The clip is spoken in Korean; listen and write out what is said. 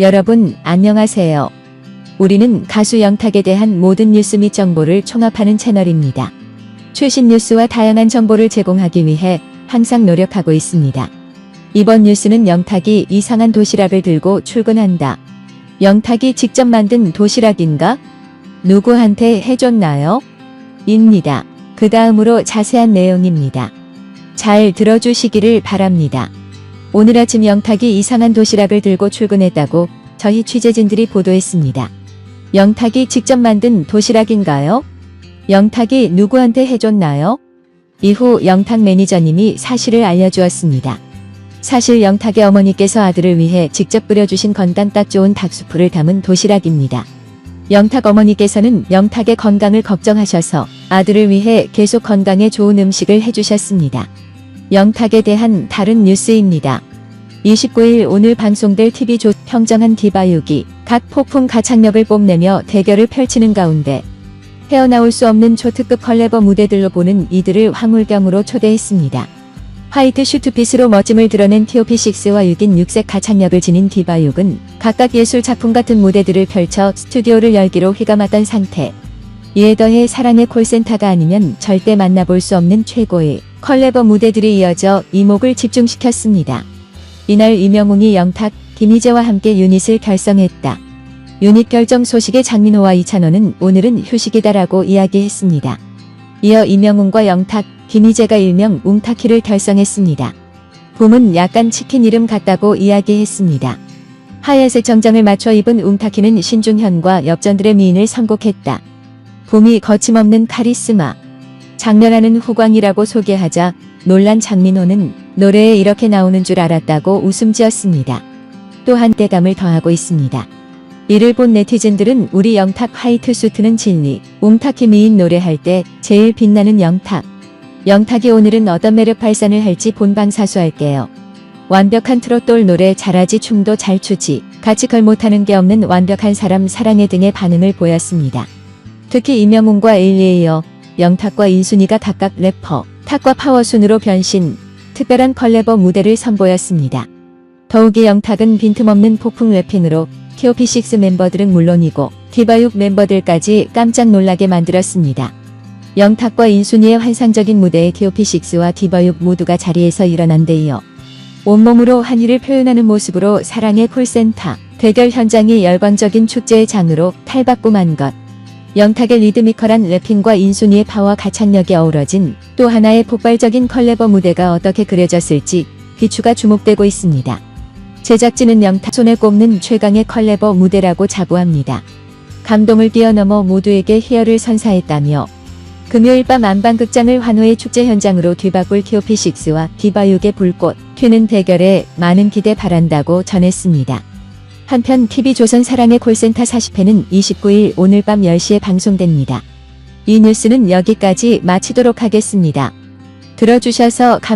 여러분, 안녕하세요. 우리는 가수 영탁에 대한 모든 뉴스 및 정보를 총합하는 채널입니다. 최신 뉴스와 다양한 정보를 제공하기 위해 항상 노력하고 있습니다. 이번 뉴스는 영탁이 이상한 도시락을 들고 출근한다. 영탁이 직접 만든 도시락인가? 누구한테 해줬나요? 입니다. 그 다음으로 자세한 내용입니다. 잘 들어주시기를 바랍니다. 오늘 아침 영탁이 이상한 도시락을 들고 출근했다고 저희 취재진들이 보도했습니다. 영탁이 직접 만든 도시락인가요? 영탁이 누구한테 해줬나요? 이후 영탁 매니저님이 사실을 알려주었습니다. 사실 영탁의 어머니께서 아들을 위해 직접 끓여주신 건강 딱 좋은 닭수프를 담은 도시락입니다. 영탁 어머니께서는 영탁의 건강을 걱정하셔서 아들을 위해 계속 건강에 좋은 음식을 해주셨습니다. 영탁에 대한 다른 뉴스입니다. 29일 오늘 방송될 TV조 평정한 디바육이 각 폭풍 가창력을 뽐내며 대결을 펼치는 가운데 헤어나올 수 없는 초특급 컬레버 무대들로 보는 이들을 황홀경으로 초대했습니다. 화이트 슈트핏으로 멋짐을 드러낸 TOP6와 6인 6색 가창력을 지닌 디바육은 각각 예술 작품 같은 무대들을 펼쳐 스튜디오를 열기로 휘감았던 상태. 이에 더해 사랑의 콜센터가 아니면 절대 만나볼 수 없는 최고의 컬레버 무대들이 이어져 이목을 집중시켰습니다. 이날 이명웅이 영탁, 김희재와 함께 유닛을 결성했다. 유닛 결정 소식에 장민호와 이찬호는 오늘은 휴식이다라고 이야기했습니다. 이어 이명웅과 영탁, 김희재가 일명 웅타키를 결성했습니다. 봄은 약간 치킨 이름 같다고 이야기했습니다. 하얀색 정장을 맞춰 입은 웅타키는 신중현과 엽전들의 미인을 선곡했다. 봄이 거침없는 카리스마. 장렬하는 후광이라고 소개하자 놀란 장민호는 노래에 이렇게 나오는 줄 알았다고 웃음 지었습니다. 또한 때감을 더하고 있습니다. 이를 본 네티즌들은 우리 영탁 화이트 수트는 진리, 웅타키 미인 노래할 때 제일 빛나는 영탁. 영탁이 오늘은 어떤 매력 발산을 할지 본방 사수할게요. 완벽한 트롯돌 노래 잘하지 춤도 잘 추지 같이 걸 못하는 게 없는 완벽한 사람 사랑해 등의 반응을 보였습니다. 특히 이명웅과 에일리에 이어 영탁과 인순이가 각각 래퍼, 탁과 파워순으로 변신, 특별한 컬래버 무대를 선보였습니다. 더욱이 영탁은 빈틈없는 폭풍 래핑으로 TOP6 멤버들은 물론이고 디바육 멤버들까지 깜짝 놀라게 만들었습니다. 영탁과 인순이의 환상적인 무대에 TOP6와 디바육 모두가 자리에서 일어난 데 이어 온몸으로 한일을 표현하는 모습으로 사랑의 콜센터 대결 현장이 열광적인 축제의 장으로 탈바꿈한 것. 영탁의 리드미컬한 래핑과 인순이의 파워 가창력이 어우러진 또 하나의 폭발적인 컬래버 무대가 어떻게 그려졌을지 비추가 주목되고 있습니다. 제작진은 영탁 손에 꼽는 최강의 컬래버 무대라고 자부합니다. 감동을 뛰어넘어 모두에게 희열을 선사했다며 금요일 밤 안방극장을 환호의 축제 현장으로 뒤바꿀 TOP6와 디바육의 불꽃 튀는 대결에 많은 기대 바란다고 전했습니다. 한편 TV조선 사랑의 콜센터 40회는 29일 오늘 밤 10시에 방송됩니다. 이 뉴스는 여기까지 마치도록 하겠습니다. 들어주셔서 감